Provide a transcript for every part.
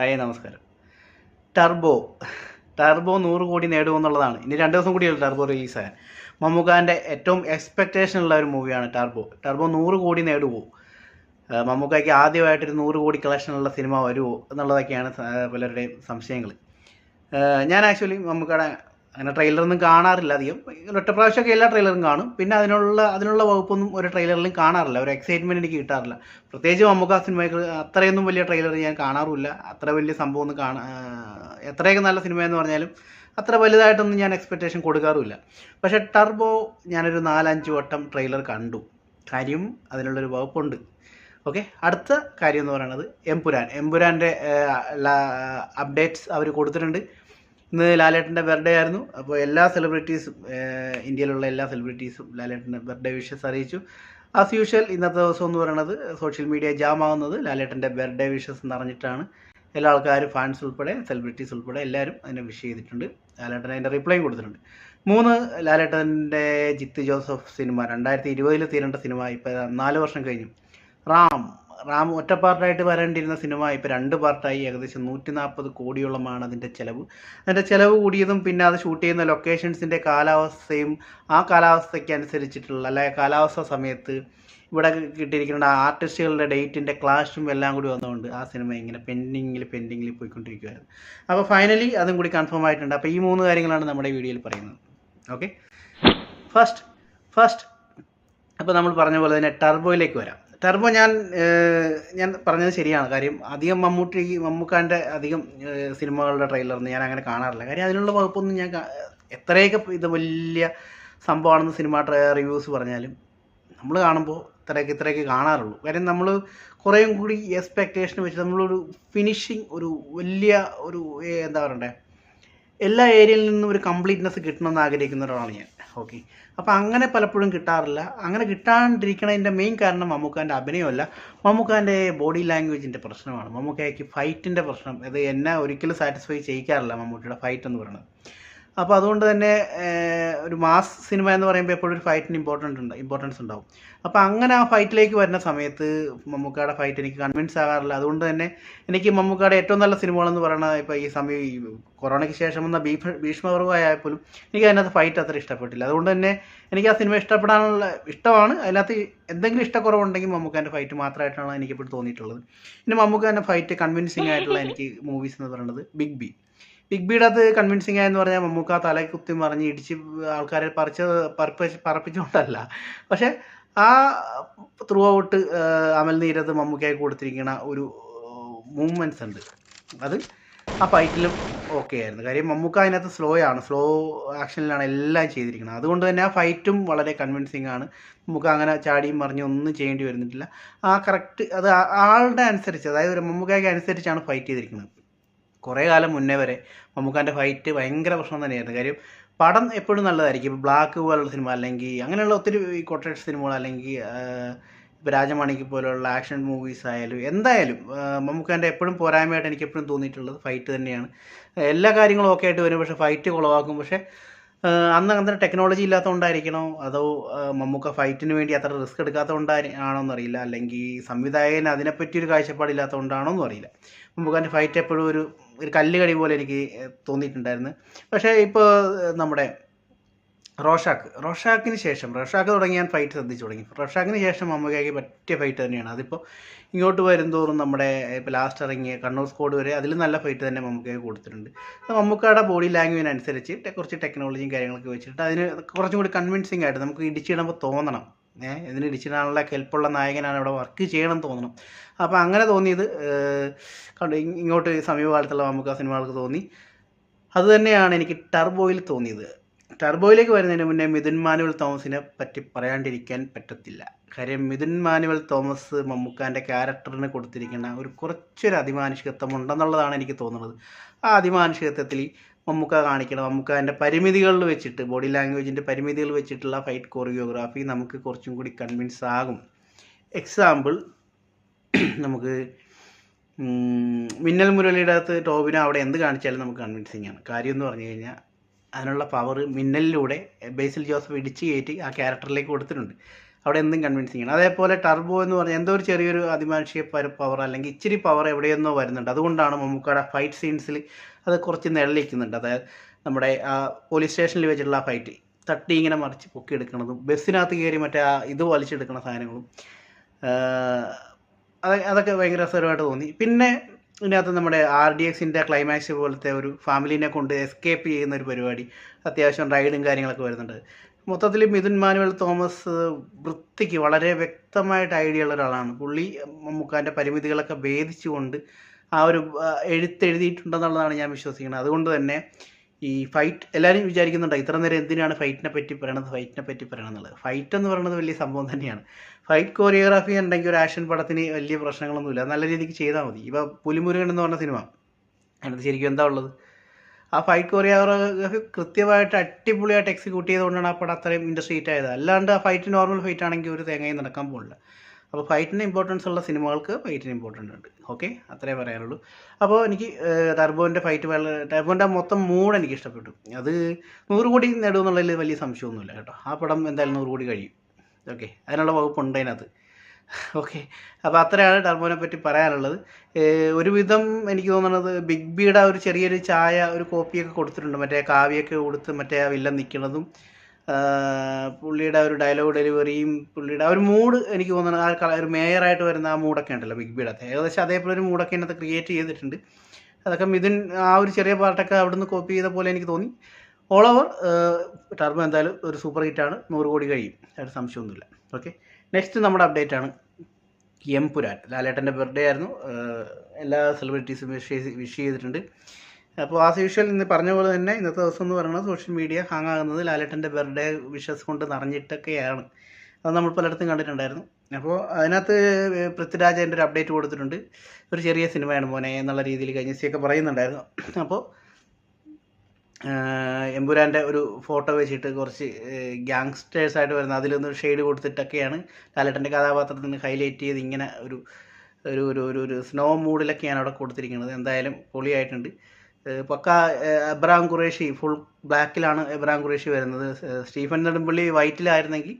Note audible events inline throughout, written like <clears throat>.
Hi നമസ്കാരം. Turbo turbo നൂറ് കോടി നേടുമെന്നുള്ളതാണ് ഇനി രണ്ട് ദിവസം കൂടിയല്ലോ ടർബോ റിലീസാകാൻ മമ്മൂക്കാന്റെ ഏറ്റവും എക്സ്പെക്റ്റേഷൻ ഉള്ള ഒരു മൂവിയാണ് ടർബോ. ടർബോ നൂറ് കോടി നേടുമോ മമ്മൂക്കയ്ക്ക് ആദ്യമായിട്ടൊരു നൂറ് കോടി കളക്ഷനുള്ള സിനിമ വരുമോ എന്നുള്ളതൊക്കെയാണ് പലരുടെയും സംശയങ്ങൾ ഞാൻ ആക്ച്വലി മമ്മൂക്കയുടെ അങ്ങനെ ട്രെയിലറൊന്നും കാണാറില്ല അധികം. ഒറ്റ പ്രാവശ്യമൊക്കെ എല്ലാ ട്രെയിലറും കാണും. പിന്നെ അതിനുള്ള അതിനുള്ള വകുപ്പൊന്നും ഒരു ട്രെയിലറിലും കാണാറില്ല. ഒരു എക്സൈറ്റ്മെന്റ് എനിക്ക് കിട്ടാറില്ല. പ്രത്യേകിച്ച് മമ്മൂക്ക സിനിമയ്ക്ക് അത്രയൊന്നും വലിയ ട്രെയിലർ ഞാൻ കാണാറുമില്ല. അത്ര വലിയ സംഭവം ഒന്നും കാണാ എത്രയൊക്കെ നല്ല സിനിമയെന്ന് പറഞ്ഞാലും അത്ര വലുതായിട്ടൊന്നും ഞാൻ എക്സ്പെക്റ്റേഷൻ കൊടുക്കാറുമില്ല. പക്ഷേ ടർബോ ഞാനൊരു നാലഞ്ച് വട്ടം ട്രെയിലർ കണ്ടു. കാര്യം അതിനുള്ളൊരു വകുപ്പുണ്ട്. ഓക്കെ അടുത്ത കാര്യം എന്ന് പറയുന്നത് എംപുരാൻ എംപുരാന്റെ അപ്ഡേറ്റ്സ് അവർ കൊടുത്തിട്ടുണ്ട്. ഇന്ന് ലാലേട്ടന്റെ ബർത്ത്ഡേ ആയിരുന്നു. അപ്പോൾ എല്ലാ സെലിബ്രിറ്റീസും ഇന്ത്യയിലുള്ള എല്ലാ സെലിബ്രിറ്റീസും ലാലേട്ടന്റെ ബർത്ത്ഡേ വിഷസ് അറിയിച്ചു. ആസ് യൂഷ്വൽ ഇന്നത്തെ ദിവസം എന്ന് പറയുന്നത് സോഷ്യൽ മീഡിയ ജാം ആവുന്നത് ലാലേട്ടന്റെ ബർത്ത്ഡേ വിഷസ് എന്നറിഞ്ഞിട്ടാണ്. എല്ലാ ആൾക്കാരും ഫാൻസ് ഉൾപ്പെടെ സെലിബ്രിറ്റീസ് ഉൾപ്പെടെ എല്ലാവരും അതിനെ വിഷ് ചെയ്തിട്ടുണ്ട്. ലാലേട്ടൻ അതിന്റെ റിപ്ലൈയും കൊടുത്തിട്ടുണ്ട്. മൂന്ന് ലാലേട്ടന്റെ ജിത്ത് ജോസഫ് സിനിമ. രണ്ടായിരത്തി ഇരുപതിൽ തീരേണ്ട സിനിമ. ഇപ്പോൾ നാല് വർഷം കഴിഞ്ഞു. റാം. റാം ഒറ്റ പാർട്ടായിട്ട് വരേണ്ടിയിരുന്ന സിനിമ ഇപ്പോൾ രണ്ട് പാർട്ടായി. ഏകദേശം നൂറ്റി നാൽപ്പത് കോടിയോളമാണ് അതിന്റെ ചിലവ്. അതിന്റെ ചിലവ് കൂടിയതും പിന്നെ അത് ഷൂട്ട് ചെയ്യുന്ന ലൊക്കേഷൻസിന്റെ കാലാവസ്ഥയും ആ കാലാവസ്ഥയ്ക്ക് അനുസരിച്ചിട്ടുള്ള അല്ലെ കാലാവസ്ഥ സമയത്ത് ഇവിടെ കിട്ടിയിരിക്കുന്ന ആർട്ടിസ്റ്റുകളുടെ ഡേറ്റിന്റെ ക്ലാഷും എല്ലാം കൂടി വന്നതുകൊണ്ട് ആ സിനിമ ഇങ്ങനെ പെൻഡിങ്ങിൽ പെൻഡിങ്ങിൽ പോയിക്കൊണ്ടിരിക്കുകയായിരുന്നു അപ്പോൾ ഫൈനലി അതും കൂടി കൺഫേം ആയിട്ടുണ്ട്. അപ്പോൾ ഈ മൂന്ന് കാര്യങ്ങളാണ് നമ്മുടെ വീഡിയോയിൽ പറയുന്നത്. ഓക്കെ? ഫസ്റ്റ് ഫസ്റ്റ് അപ്പോൾ നമ്മൾ പറഞ്ഞ പോലെ തന്നെ ടർബോയിലേക്ക് വരാം. ടർബോ ഞാൻ ഞാൻ പറഞ്ഞത് ശരിയാണ്. കാര്യം അധികം മമ്മൂട്ടി മമ്മൂക്കാന്റെ അധികം സിനിമകളുടെ ട്രെയിലറൊന്നും ഞാൻ അങ്ങനെ കാണാറില്ല. കാര്യം അതിനുള്ള വകുപ്പൊന്നും ഞാൻ എത്രയൊക്കെ ഇത് വലിയ സംഭവമാണെന്ന് സിനിമ റിവ്യൂസ് പറഞ്ഞാലും നമ്മൾ കാണുമ്പോൾ ഇത്രയൊക്കെ ഇത്രയൊക്കെ കാണാറുള്ളൂ. കാര്യം നമ്മൾ കുറേയും കൂടി എക്സ്പെക്റ്റേഷൻ വെച്ച് നമ്മളൊരു ഫിനിഷിങ് ഒരു വലിയ ഒരു എന്താ പറയണ്ടേ? എല്ലാ ഏരിയയിൽ നിന്നും ഒരു കംപ്ലീറ്റ്നെസ് കിട്ടണമെന്ന് ആഗ്രഹിക്കുന്ന ഒരാളാണ് ഞാൻ. ഓക്കെ. അപ്പോൾ അങ്ങനെ പലപ്പോഴും കിട്ടാറില്ല. അങ്ങനെ കിട്ടാണ്ടിരിക്കണതിന്റെ മെയിൻ കാരണം മമ്മൂക്കാന്റെ അഭിനയമല്ല. മമ്മൂക്കാന്റെ ബോഡി ലാംഗ്വേജിന്റെ പ്രശ്നമാണ്. മമ്മൂക്കയ്ക്ക് ഫൈറ്റിന്റെ പ്രശ്നം. അത് എന്നെ ഒരിക്കലും സാറ്റിസ്ഫൈ ചെയ്യിക്കാറില്ല മമ്മൂട്ടിയുടെ ഫൈറ്റ് എന്ന് പറയുന്നത്. അപ്പോൾ അതുകൊണ്ട് തന്നെ ഒരു മാസ് സിനിമ എന്ന് പറയുമ്പോൾ എപ്പോഴും ഒരു ഫൈറ്റിന് ഇമ്പോർട്ടന്റ് ഉണ്ട് ഇമ്പോർട്ടൻസ് ഉണ്ടാവും. അപ്പോൾ അങ്ങനെ ആ ഫൈറ്റിലേക്ക് വരുന്ന സമയത്ത് മമ്മൂക്കയുടെ ഫൈറ്റ് എനിക്ക് കൺവിൻസ് ആകാറില്ല. അതുകൊണ്ട് തന്നെ എനിക്ക് മമ്മൂക്കയുടെ ഏറ്റവും നല്ല സിനിമകളെന്ന് പറയുന്നത് ഇപ്പോൾ ഈ സമയം ഈ കൊറോണയ്ക്ക് ശേഷം വന്ന ഭീഷ ഭീഷ്മപർവമായപ്പോലും എനിക്ക് അതിനകത്ത് ഫൈറ്റ് അത്ര ഇഷ്ടപ്പെട്ടില്ല. അതുകൊണ്ട് തന്നെ എനിക്ക് ആ സിനിമ ഇഷ്ടപ്പെടാനുള്ള ഇഷ്ടമാണ്. അതിനകത്ത് എന്തെങ്കിലും ഇഷ്ടക്കുറവുണ്ടെങ്കിൽ മമ്മൂക്കാന്റെ ഫൈറ്റ് മാത്രമായിട്ടാണ് എനിക്കിപ്പോൾ തോന്നിയിട്ടുള്ളത്. പിന്നെ മമ്മൂക്കാന്റെ ഫൈറ്റ് കൺവിൻസിങ് ആയിട്ടുള്ള എനിക്ക് മൂവീസ് എന്ന് പറയുന്നത് ബിഗ് ബി ബിഗ് ബിയുടെ അത് കൺവിൻസിങ് ആയെന്ന് പറഞ്ഞാൽ മമ്മൂക്ക തല കുത്തി മറിഞ്ഞ് ഇടിച്ച് ആൾക്കാരെ പറിച്ച് പറപ്പിച്ച് പറപ്പിച്ചുകൊണ്ടല്ല പക്ഷെ ആ ത്രൂ ഔട്ട് അമൽ നീരത് മമ്മൂക്കായി കൊടുത്തിരിക്കുന്ന ഒരു മൂവ്മെന്റ്സ് ഉണ്ട്. അത് ആ ഫൈറ്റിലും ഓക്കെ ആയിരുന്നു. കാര്യം മമ്മൂക്ക അതിനകത്ത് സ്ലോ ആണ്. സ്ലോ ആക്ഷനിലാണ് എല്ലാം ചെയ്തിരിക്കുന്നത് അതുകൊണ്ട് തന്നെ ആ ഫൈറ്റും വളരെ കൺവിൻസിങ് ആണ്. മമ്മൂക്ക അങ്ങനെ ചാടിയും മറിഞ്ഞും ഒന്നും ചെയ്യേണ്ടി വരുന്നില്ല ആ കറക്റ്റ് അത് ആളുടെ അനുസരിച്ച് അതായത് ഒരു മമ്മൂക്കയ്ക്ക് അനുസരിച്ചാണ് ഫൈറ്റ് ചെയ്തിരിക്കുന്നത് കുറേ കാലം മുന്നേ വരെ മമ്മൂക്കാന്റെ ഫൈറ്റ് ഭയങ്കര പ്രശ്നം തന്നെയായിരുന്നു. കാര്യം പടം എപ്പോഴും നല്ലതായിരിക്കും. ഇപ്പോൾ ബ്ലാക്ക് പോലുള്ള സിനിമ അല്ലെങ്കിൽ അങ്ങനെയുള്ള ഒത്തിരി കൊട്ടേഷൻ സിനിമകൾ അല്ലെങ്കിൽ ഇപ്പോൾ രാജമാണിക്ക് പോലുള്ള ആക്ഷൻ മൂവീസ് ആയാലും എന്തായാലും മമ്മൂക്കാന്റെ എപ്പോഴും പോരായ്മയായിട്ട് എനിക്ക് എപ്പോഴും തോന്നിയിട്ടുള്ളത് ഫൈറ്റ് തന്നെയാണ്. എല്ലാ കാര്യങ്ങളും ഓക്കെ ആയിട്ട് വരും. പക്ഷേ ഫൈറ്റ് കുളവാക്കും. പക്ഷേ അന്ന് അങ്ങനെ ടെക്നോളജി ഇല്ലാത്തതുകൊണ്ടായിരിക്കണോ? അതോ മമ്മൂക്ക ഫൈറ്റിന് വേണ്ടി അത്ര റിസ്ക് എടുക്കാത്തതുകൊണ്ടായി ആണോ എന്നറിയില്ല അല്ലെങ്കിൽ സംവിധായകന് അതിനെപ്പറ്റി ഒരു കാഴ്ചപ്പാടില്ലാത്തതുകൊണ്ടാണോ എന്നും മമ്മൂക്കാന്റെ ഫൈറ്റ് എപ്പോഴും ഒരു ഒരു കല്ലുകടി പോലെ എനിക്ക് തോന്നിയിട്ടുണ്ടായിരുന്നു. പക്ഷേ ഇപ്പോൾ നമ്മുടെ റോഷാക്ക് റോഷാക്കിന് ശേഷം റോഷാക്ക് തുടങ്ങി ഞാൻ ഫൈറ്റ് ശ്രദ്ധിച്ചു തുടങ്ങി. റോഷാക്കിന് ശേഷം മമ്മൂക്കയ്ക്ക് പറ്റിയ ഫൈറ്റ് തന്നെയാണ്. അതിപ്പോൾ ഇങ്ങോട്ട് വരുംതോറും നമ്മുടെ ഇപ്പോൾ ലാസ്റ്റ് ഇറങ്ങിയ കണ്ണൂർ സ്കോഡ് വരെ അതിൽ നല്ല ഫൈറ്റ് തന്നെ മമ്മൂക്കയ്ക്ക് കൊടുത്തിട്ടുണ്ട്. മമ്മൂക്കയുടെ ബോഡി ലാംഗ്വേജ് അനുസരിച്ച് കുറച്ച് ടെക്നോളജിയും കാര്യങ്ങളൊക്കെ വെച്ചിട്ട് അതിന് കുറച്ചും കൂടി കൺവിൻസിങ് ആയിട്ട് നമുക്ക് ഇടിച്ചിടുമ്പോൾ തോന്നണം. ഇതിന് ഇടിച്ചിടാനുള്ള കെൽപ്പുള്ള നായകനാണ് ഇവിടെ വർക്ക് ചെയ്യണമെന്ന് തോന്നണം. അപ്പോൾ അങ്ങനെ തോന്നിയത് കണ്ടു ഇങ്ങോട്ട് സമീപകാലത്തുള്ള മമ്മൂക്ക സിനിമകൾക്ക് തോന്നി. അതുതന്നെയാണ് എനിക്ക് ടർബോയിൽ തോന്നിയത്. ടർബോയിലേക്ക് വരുന്നതിന് മുന്നേ മിഥുൻ മാനുവൽ തോമസിനെ പറ്റി പറയാണ്ടിരിക്കാൻ പറ്റത്തില്ല. കാര്യം മിഥുൻ മാനുവൽ തോമസ് മമ്മൂക്കാന്റെ ക്യാരക്ടറിന് കൊടുത്തിരിക്കുന്ന ഒരു കുറച്ചൊരു അതിമാനുഷികത്വം ഉണ്ടെന്നുള്ളതാണ് എനിക്ക് തോന്നുന്നത്. ആ അതിമാനുഷികത്വത്തിൽ മമ്മൂക്ക കാണിക്കണം. മമ്മൂക്കാന്റെ പരിമിതികളിൽ വെച്ചിട്ട് ബോഡി ലാംഗ്വേജിന്റെ പരിമിതികൾ വെച്ചിട്ടുള്ള ഫൈറ്റ് കൊറിയോഗ്രാഫി നമുക്ക് കുറച്ചും കൂടി കൺവിൻസ് ആകും. എക്സാമ്പിൾ <clears throat> നമുക്ക് മിന്നൽ മുരളിയുടെ അകത്ത് ടോബിനോ അവിടെ എന്ത് കാണിച്ചാലും നമുക്ക് കൺവിൻസിങ് ആണ്. കാര്യം എന്ന് പറഞ്ഞു കഴിഞ്ഞാൽ അതിനുള്ള പവർ മിന്നലിലൂടെ ബേസിൽ ജോസഫ് ഇടിച്ച് കയറ്റി ആ ക്യാരക്ടറിലേക്ക് കൊടുത്തിട്ടുണ്ട്. അവിടെ എന്തും കൺവിൻസിങ് ആണ് അതേപോലെ ടർബോ എന്ന് പറഞ്ഞാൽ എന്തോ ഒരു ചെറിയൊരു അതിമാനുഷിക പവർ അല്ലെങ്കിൽ ഇച്ചിരി പവർ എവിടെയെന്നോ വരുന്നുണ്ട്. അതുകൊണ്ടാണ് മമ്മൂക്കയുടെ ഫൈറ്റ് സീൻസിൽ അത് കുറച്ച് നിഴലിക്കുന്നുണ്ട് അതായത് നമ്മുടെ ആ പോലീസ് സ്റ്റേഷനിൽ വെച്ചിട്ടുള്ള ആ ഫൈറ്റ് തട്ടി ഇങ്ങനെ മറിച്ച് പൊക്കി എടുക്കണതും ബസ്സിനകത്ത് കയറി മറ്റേ ആ ഇത് വലിച്ചെടുക്കുന്ന സാധനങ്ങളും അത് അതൊക്കെ ഭയങ്കര രസകരമായിട്ട് തോന്നി. പിന്നെ ഇതിനകത്ത് നമ്മുടെ ആർ ഡി എക്സിന്റെ ക്ലൈമാക്സ് പോലത്തെ ഒരു ഫാമിലിനെ കൊണ്ട് എസ്കേപ്പ് ചെയ്യുന്ന ഒരു പരിപാടി. അത്യാവശ്യം റൈഡും കാര്യങ്ങളൊക്കെ വരുന്നുണ്ട്. മൊത്തത്തിൽ മിഥുൻ മാനുവൽ തോമസ് വൃത്തിക്ക് വളരെ വ്യക്തമായിട്ട് ഐഡിയ ഉള്ള ഒരാളാണ്. പുള്ളി മമ്മൂക്കാന്റെ പരിമിതികളൊക്കെ ഭേദിച്ചുകൊണ്ട് ആ ഒരു എഴുത്തെഴുതിയിട്ടുണ്ടെന്നുള്ളതാണ് ഞാൻ വിശ്വസിക്കുന്നത്. അതുകൊണ്ട് തന്നെ ഈ ഫൈറ്റ് എല്ലാവരും വിചാരിക്കുന്നുണ്ട് ഇത്ര നേരം എന്തിനാണ് ഫൈറ്റിനെ പറ്റി പറയണത് ഫൈറ്റിനെ പറ്റി പറയണം എന്നുള്ളത്. ഫൈറ്റ് എന്ന് പറയുന്നത് വലിയ സംഭവം തന്നെയാണ്. ഫൈറ്റ് കോറിയോഗ്രാഫി ഉണ്ടെങ്കിൽ ഒരു ആക്ഷൻ പടത്തിന് വലിയ പ്രശ്നങ്ങളൊന്നുമില്ല. നല്ല രീതിക്ക് ചെയ്താൽ മതി. ഇപ്പോൾ പുലിമുരുകൻ എന്ന് പറഞ്ഞ സിനിമ അതിനകത്ത് ശരിക്കും എന്താ ഉള്ളത്? ആ ഫൈറ്റ് കോറിയോഗ്രാഫി കൃത്യമായിട്ട് അടിപൊളിയായിട്ട് എക്സിക്യൂട്ട് ചെയ്തുകൊണ്ടാണ് ആ പടം അത്രയും ഇൻഡസ്ട്രി ഹിറ്റ് ആയത്. അല്ലാണ്ട് ആ ഫൈറ്റ് നോർമൽ ഫൈറ്റ് ആണെങ്കിൽ ഒരു തേങ്ങയും നടക്കാൻ പോകില്ല അപ്പോൾ ഫൈറ്റിന് ഇമ്പോർട്ടൻസ് ഉള്ള സിനിമകൾക്ക് ഫൈറ്റിന് ഇമ്പോർട്ടന്റ് ഉണ്ട്. ഓക്കെ അത്രേ പറയാനുള്ളൂ. അപ്പോൾ എനിക്ക് ടർബോന്റെ ഫൈറ്റ് വളരെ ടർബോന്റെ മൊത്തം മൂഡ് എനിക്ക് ഇഷ്ടപ്പെട്ടു. അത് നൂറ് കോടി നേടുമെന്നുള്ളതിൽ വലിയ സംശയമൊന്നുമില്ല കേട്ടോ. ആ പടം എന്തായാലും നൂറ് കോടി കഴിയും. ഓക്കെ അതിനുള്ള വകുപ്പുണ്ട് അതിനകത്ത്. ഓക്കെ അപ്പോൾ അത്രയാണ് ടർബോനെ പറ്റി പറയാനുള്ളത്. ഒരുവിധം എനിക്ക് തോന്നുന്നത് ബിഗ് ബിയുടെ ഒരു ചെറിയൊരു ചായ ഒരു കോപ്പിയൊക്കെ കൊടുത്തിട്ടുണ്ട്. മറ്റേ കാവ്യൊക്കെ കൊടുത്ത് മറ്റേ ആ വില്ലൻ നിൽക്കുന്നതും പുള്ളിയുടെ ഒരു ഡയലോഗ് ഡെലിവറിയും പുള്ളിയുടെ ഒരു മൂഡ് എനിക്ക് തോന്നുന്നത് ആ കള- ഒരു മേയറായിട്ട് വരുന്ന ആ മൂഡൊക്കെ ഉണ്ടല്ലോ ബിഗ് ബിയുടെ ഏകദേശം അതേപോലെ ഒരു മൂഡൊക്കെ അതിനകത്ത് ക്രിയേറ്റ് ചെയ്തിട്ടുണ്ട്. അതൊക്കെ മിഥുൻ ആ ഒരു ചെറിയ പാർട്ടൊക്കെ അവിടുന്ന് കോപ്പി ചെയ്ത പോലെ എനിക്ക് തോന്നി. ഓൾ ഓവർ ടർബോ എന്തായാലും ഒരു സൂപ്പർ ഹിറ്റ് ആണ്. നൂറ് കോടി കഴിയും. അതിന് സംശയമൊന്നുമില്ല. ഓക്കെ നെക്സ്റ്റ് നമ്മുടെ അപ്ഡേറ്റ് ആണ്. എം പുരാൻ ലാലേട്ടന്റെ ബർത്ത്ഡേ ആയിരുന്നു. എല്ലാ സെലിബ്രിറ്റീസും വിഷ് വിഷ് ചെയ്തിട്ടുണ്ട്. അപ്പോൾ ആസ് യൂഷ്വൽ ഇന്ന് പറഞ്ഞ പോലെ തന്നെ ഇന്നത്തെ ദിവസം എന്ന് പറയുന്നത് സോഷ്യൽ മീഡിയ ഹാങ് ആകുന്നത് ലാലേട്ടന്റെ ബർത്ത്ഡേ വിഷസ് കൊണ്ട് നിറഞ്ഞിട്ടൊക്കെയാണ്. അത് നമ്മൾ പലയിടത്തും കണ്ടിട്ടുണ്ടായിരുന്നു. അപ്പോൾ അതിനകത്ത് പൃഥ്വിരാജ് എന്റെ ഒരു അപ്ഡേറ്റ് കൊടുത്തിട്ടുണ്ട്. ഒരു ചെറിയ സിനിമയാണ് മോനെ എന്നുള്ള രീതിയിൽ കഴിഞ്ഞൊക്കെ പറയുന്നുണ്ടായിരുന്നു. അപ്പോൾ എമ്പുരാന്റെ ഒരു ഫോട്ടോ വെച്ചിട്ട് കുറച്ച് ഗ്യാങ്സ്റ്റേഴ്സ് ആയിട്ട് വരുന്ന അതിലൊന്ന് ഷെയ്ഡ് കൊടുത്തിട്ടൊക്കെയാണ് ലാലേട്ടന്റെ കഥാപാത്രത്തിന് ഹൈലൈറ്റ് ചെയ്ത് ഇങ്ങനെ ഒരു ഒരു ഒരു ഒരു ഒരു സ്നോ മൂഡിലൊക്കെയാണ് അവിടെ കൊടുത്തിരിക്കുന്നത്. എന്തായാലും പൊളിയായിട്ടുണ്ട്. പക്ക എബ്രാം ഖുറേഷി ഫുൾ ബ്ലാക്കിലാണ് എബ്രാം ഖുറേഷി വരുന്നത്. സ്റ്റീഫൻ നെടുമ്പള്ളി വൈറ്റിലായിരുന്നെങ്കിൽ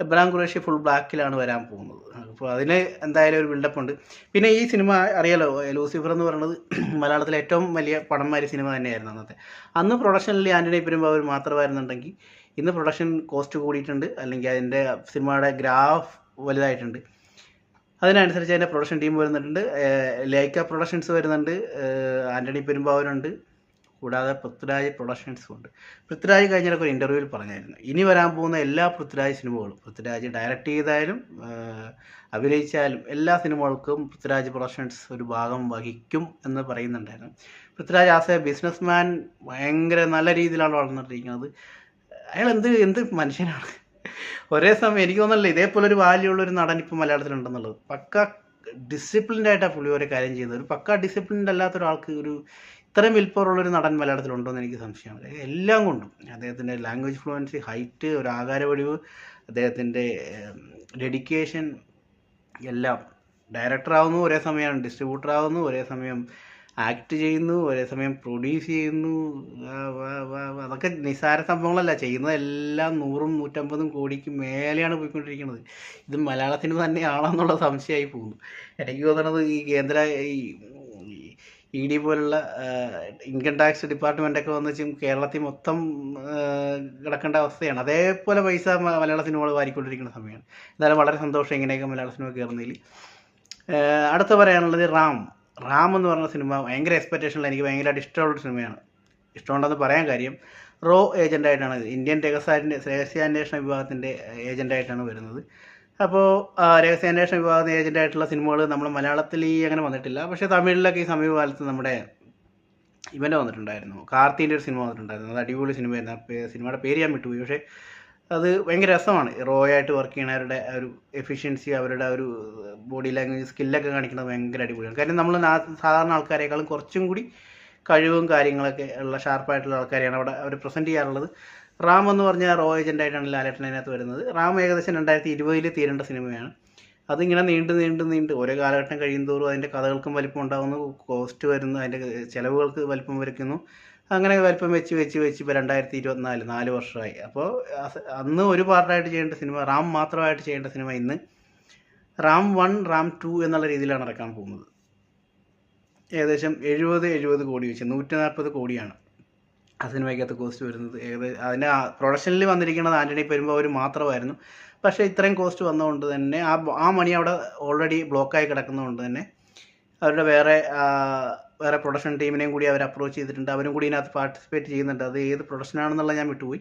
എബ്രാം ഖുറേഷി ഫുൾ ബ്ലാക്കിലാണ് വരാൻ പോകുന്നത്. അപ്പോൾ അതിന് എന്തായാലും ഒരു ബിൽഡപ്പ് ഉണ്ട്. പിന്നെ ഈ സിനിമ അറിയാലോ ലൂസിഫർ എന്ന് പറയുന്നത് <clears throat> മലയാളത്തിലെ ഏറ്റവും വലിയ പടംമാരി സിനിമ തന്നെയായിരുന്നു അന്നത്തെ. അന്ന് പ്രൊഡക്ഷനിൽ ആന്റണി പെരുമ്പാവൂർ മാത്രമായിരുന്നുണ്ടെങ്കിൽ ഇന്ന് പ്രൊഡക്ഷൻ കോസ്റ്റ് കൂടിയിട്ടുണ്ട്. അല്ലെങ്കിൽ അതിന്റെ സിനിമയുടെ ഗ്രാഫ് വലുതായിട്ടുണ്ട്. അതിനനുസരിച്ച് അതിന്റെ പ്രൊഡക്ഷൻ ടീം വരുന്നുണ്ട്. ലൈക്ക പ്രൊഡക്ഷൻസ് വരുന്നുണ്ട്. ആന്റണി പെരുമ്പാവൂരുണ്ട്. കൂടാതെ പൃഥ്വിരാജ് പ്രൊഡക്ഷൻസും ഉണ്ട്. പൃഥ്വിരാജ് കഴിഞ്ഞിടയ്ക്ക് ഒരു ഇന്റർവ്യൂവിൽ പറഞ്ഞായിരുന്നു. ഇനി വരാൻ പോകുന്ന എല്ലാ പൃഥ്വിരാജ് സിനിമകളും പൃഥ്വിരാജ് ഡയറക്റ്റ് ചെയ്താലും അഭിനയിച്ചാലും എല്ലാ സിനിമകൾക്കും പൃഥ്വിരാജ് പ്രൊഡക്ഷൻസ് ഒരു ഭാഗം വഹിക്കും എന്ന് പറയുന്നുണ്ടായിരുന്നു. പൃഥ്വിരാജ് ആസ് എ ബിസിനസ്മാൻ ഭയങ്കര നല്ല രീതിയിലാണ് വളർന്നിട്ടിരിക്കുന്നത് അയാൾ എന്ത് എന്ത് മനുഷ്യനാണ്? ഒരേ സമയം എനിക്ക് തോന്നുന്നില്ല ഇതേപോലെ ഒരു വാല്യൂ ഉള്ള ഒരു നടൻ ഇപ്പം മലയാളത്തിലുണ്ടെന്നുള്ളത്. പക്ക ഡിസിപ്ലിൻഡ് ആയിട്ടാണ് പുള്ളി ഓരോ കാര്യം ചെയ്യുന്നത്. ഒരു പക്ക ഡിസിപ്ലിൻഡ് അല്ലാത്ത ഒരാൾക്ക് ഒരു ഇത്രയും ഒരു നടൻ മലയാളത്തിലുണ്ടോ എന്ന് എനിക്ക് സംശയമാണ്. എല്ലാം കൊണ്ടും. അദ്ദേഹത്തിന്റെ ലാംഗ്വേജ് ഫ്ലുവൻസി ഹൈറ്റ് ഒരു ആകാരവടിവ് അദ്ദേഹത്തിന്റെ ഡെഡിക്കേഷൻ എല്ലാം ഡയറക്ടർ ആവുന്നു ഒരേ സമയം ഡിസ്ട്രിബ്യൂട്ടർ ആവുന്നു ഒരേ സമയം ആക്ട് ചെയ്യുന്നു ഒരേ സമയം പ്രൊഡ്യൂസ് ചെയ്യുന്നു. അതൊക്കെ നിസ്സാര സംഭവങ്ങളല്ല. ചെയ്യുന്നതെല്ലാം നൂറും നൂറ്റമ്പതും കോടിക്ക് മേലെയാണ് പോയിക്കൊണ്ടിരിക്കുന്നത്. ഇത് മലയാളത്തിന് തന്നെയാണോ എന്നുള്ള സംശയമായി പോകുന്നു. എനിക്ക് തോന്നുന്നത് ഈ കേന്ദ്ര ഈ ഇ ഡി പോലുള്ള ഇൻകം ടാക്സ് ഡിപ്പാർട്ട്മെന്റൊക്കെ വന്ന് കേരളത്തിൽ മൊത്തം കിടക്കേണ്ട അവസ്ഥയാണ്. അതേപോലെ പൈസ മലയാള സിനിമകൾ വാരിക്കൊണ്ടിരിക്കുന്ന സമയമാണ്. എന്തായാലും വളരെ സന്തോഷം ഇങ്ങനെയൊക്കെ മലയാള സിനിമ കയറുന്നതിൽ. അടുത്ത പറയാനുള്ളത് റാം. റാം എന്ന് പറഞ്ഞ സിനിമ ഭയങ്കര എക്സ്പെക്റ്റേഷനിൽ എനിക്ക് ഭയങ്കരമായിട്ട് ഇഷ്ടമുള്ള സിനിമയാണ്. ഇഷ്ടമുണ്ടെന്ന് പറയാൻ കാര്യം റോ ഏജന്റായിട്ടാണ് ഇന്ത്യൻ രഹസ്യാന്വേ രഹസ്യാന്വേഷണ വിഭാഗത്തിന്റെ ഏജന്റായിട്ടാണ് വരുന്നത്. അപ്പോൾ രഹസ്യാന്വേഷണ വിഭാഗം ഏജന്റായിട്ടുള്ള സിനിമകൾ നമ്മൾ മലയാളത്തിൽ ഈ അങ്ങനെ വന്നിട്ടില്ല. പക്ഷേ തമിഴിലൊക്കെ ഈ സമീപകാലത്ത് നമ്മുടെ ഇവന്റെ വന്നിട്ടുണ്ടായിരുന്നു. കാർത്തിന്റെ ഒരു സിനിമ വന്നിട്ടുണ്ടായിരുന്നു. അത് അടിപൊളി സിനിമയായിരുന്നു. സിനിമയുടെ പേര് ഞാൻ വിട്ടുപോയി. പക്ഷേ അത് ഭയങ്കര രസമാണ്. റോ ആയിട്ട് വർക്ക് ചെയ്യണവരുടെ ആ ഒരു എഫിഷ്യൻസി അവരുടെ ഒരു ബോഡി ലാംഗ്വേജ് സ്കില്ലൊക്കെ കാണിക്കുന്നത് ഭയങ്കര അടിപൊളിയാണ്. കാര്യം നമ്മൾ സാധാരണ ആൾക്കാരെക്കാളും കുറച്ചും കൂടി കഴിവും കാര്യങ്ങളൊക്കെ ഉള്ള ഷാർപ്പായിട്ടുള്ള ആൾക്കാരെയാണ് അവിടെ അവർ പ്രസന്റ് ചെയ്യാറുള്ളത്. റാം എന്ന് പറഞ്ഞാൽ റോ ഏജന്റായിട്ടാണ് ലാലേട്ടൻ അതിനകത്ത് വരുന്നത്. റാം ഏകദേശം രണ്ടായിരത്തി ഇരുപതിൽ തീരേണ്ട സിനിമയാണ്. അതിങ്ങനെ നീണ്ട് നീണ്ട് നീണ്ട് ഓരോ കാലഘട്ടം കഴിയുന്തോറും അതിന്റെ കഥകൾക്കും വലിപ്പം ഉണ്ടാകുന്നു കോസ്റ്റ് വരുന്നു അതിന്റെ ചിലവുകൾക്ക് വലിപ്പം വരയ്ക്കുന്നു. അങ്ങനെ വലിപ്പം വെച്ച് വെച്ച് വെച്ച് ഇപ്പോൾ രണ്ടായിരത്തി ഇരുപത്തിനാല് നാല് വർഷമായി. അപ്പോൾ അന്ന് ഒരു പാർട്ടായിട്ട് ചെയ്യേണ്ട സിനിമ റാം മാത്രമായിട്ട് ചെയ്യേണ്ട സിനിമ ഇന്ന് റാം വൺ റാം ടു എന്നുള്ള രീതിയിലാണ് ഇറക്കാൻ പോകുന്നത്. ഏകദേശം എഴുപത് എഴുപത് കോടി വെച്ച് നൂറ്റി നാൽപ്പത് കോടിയാണ്. ആ സിനിമയ്ക്കകത്ത് കോസ്റ്റ് വരുന്നത്. ഏകദേശം അതിന്റെ പ്രൊഡക്ഷനിൽ വന്നിരിക്കുന്നത് ആന്റണി പെരുമ്പാവൂർ മാത്രമായിരുന്നു. പക്ഷേ ഇത്രയും കോസ്റ്റ് വന്നതുകൊണ്ട് തന്നെ ആ ആ മണി അവിടെ ഓൾറെഡി ബ്ലോക്കായി കിടക്കുന്നതുകൊണ്ട് തന്നെ അവരുടെ വേറെ വേറെ പ്രൊഡക്ഷൻ ടീമിനെയും കൂടി അവർ അപ്രോച്ച് ചെയ്തിട്ടുണ്ട്. അവരും കൂടി ഇതിനകത്ത് പാർട്ടിസിപ്പേറ്റ് ചെയ്യുന്നുണ്ട്. അത് ഏത് പ്രൊഡക്ഷനാണെന്നുള്ള ഞാൻ വിട്ടുപോയി.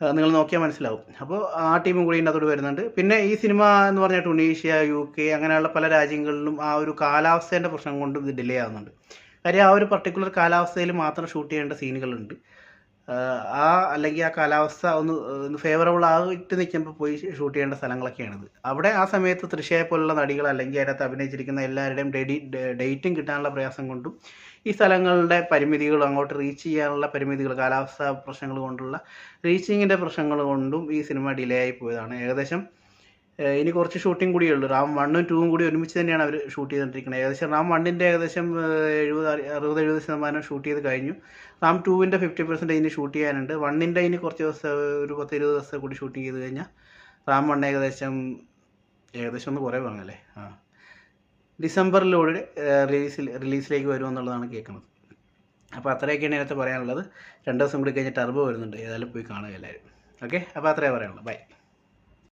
നിങ്ങൾ നോക്കിയാൽ മനസ്സിലാവും. അപ്പോൾ ആ ടീമും കൂടി ഇതിനകത്തോട് വരുന്നുണ്ട്. പിന്നെ ഈ സിനിമ എന്ന് പറഞ്ഞാൽ ടുണീഷ്യ യു കെ അങ്ങനെയുള്ള പല രാജ്യങ്ങളിലും ആ ഒരു കാലാവസ്ഥേന്റെ പ്രശ്നം കൊണ്ടും ഇത് ഡിലേ ആവുന്നുണ്ട്. കാര്യം ആ ഒരു പർട്ടിക്കുലർ കാലാവസ്ഥയിൽ മാത്രം ഷൂട്ട് ചെയ്യേണ്ട സീനുകളുണ്ട് ആ, അല്ലെങ്കിൽ ആ കാലാവസ്ഥ ഒന്ന് ഫേവറബിൾ ആയിട്ട് നിൽക്കുമ്പോൾ പോയി ഷൂട്ട് ചെയ്യേണ്ട സ്ഥലങ്ങളൊക്കെയാണിത്. അവിടെ ആ സമയത്ത് തൃശ്ശയെ പോലുള്ള നടികൾ അല്ലെങ്കിൽ അതിനകത്ത് അഭിനയിച്ചിരിക്കുന്ന എല്ലാവരുടെയും ഡെഡി ഡേറ്റും കിട്ടാനുള്ള പ്രയാസം കൊണ്ടും ഈ സ്ഥലങ്ങളുടെ പരിമിതികൾ അങ്ങോട്ട് റീച്ച് ചെയ്യാനുള്ള പരിമിതികൾ കാലാവസ്ഥ പ്രശ്നങ്ങൾ കൊണ്ടുള്ള റീച്ചിങ്ങിന്റെ പ്രശ്നങ്ങൾ കൊണ്ടും ഈ സിനിമ ഡിലേ ആയി പോയതാണ്. ഏകദേശം ഇനി കുറച്ച് ഷൂട്ടിംഗ് കൂടിയേ ഉള്ളൂ. റാം വണ്ണും ടൂവും കൂടി ഒരുമിച്ച് തന്നെയാണ് അവർ ഷൂട്ട് ചെയ്തുകൊണ്ടിരിക്കുന്നത് ഏകദേശം റാം വണ്ണിന്റെ ഏകദേശം എഴുപത് അറി- അറുപത് എഴുപത് ശതമാനം ഷൂട്ട് ചെയ്ത് കഴിഞ്ഞു. റാം ടൂവിന്റെ ഫിഫ്റ്റി പെർസെന്റ് ഇനി ഷൂട്ട് ചെയ്യാനുണ്ട്. വണ്ണിന്റെ ഇനി കുറച്ച് ദിവസം ഒരു പത്ത് ഇരുപത് ദിവസം കൂടി ഷൂട്ടിംഗ് ചെയ്ത് കഴിഞ്ഞാൽ റാം വൺ ഏകദേശം ഏകദേശം ഒന്ന് കുറേ പറഞ്ഞല്ലേ? ആ. ഡിസംബറിലൂടെ റിലീസിൽ റിലീസിലേക്ക് വരുമെന്നുള്ളതാണ് കേൾക്കുന്നത്. അപ്പോൾ അത്രയൊക്കെയാണ് ഇതിനകത്ത് പറയാനുള്ളത്. രണ്ട് ദിവസം കൂടി കഴിഞ്ഞ് ടർബോ വരുന്നുണ്ട്. ഏതായാലും പോയി കാണുക എല്ലാവരും. ഓക്കെ അപ്പോൾ അത്രയേ പറയാനുള്ളൂ. ബൈ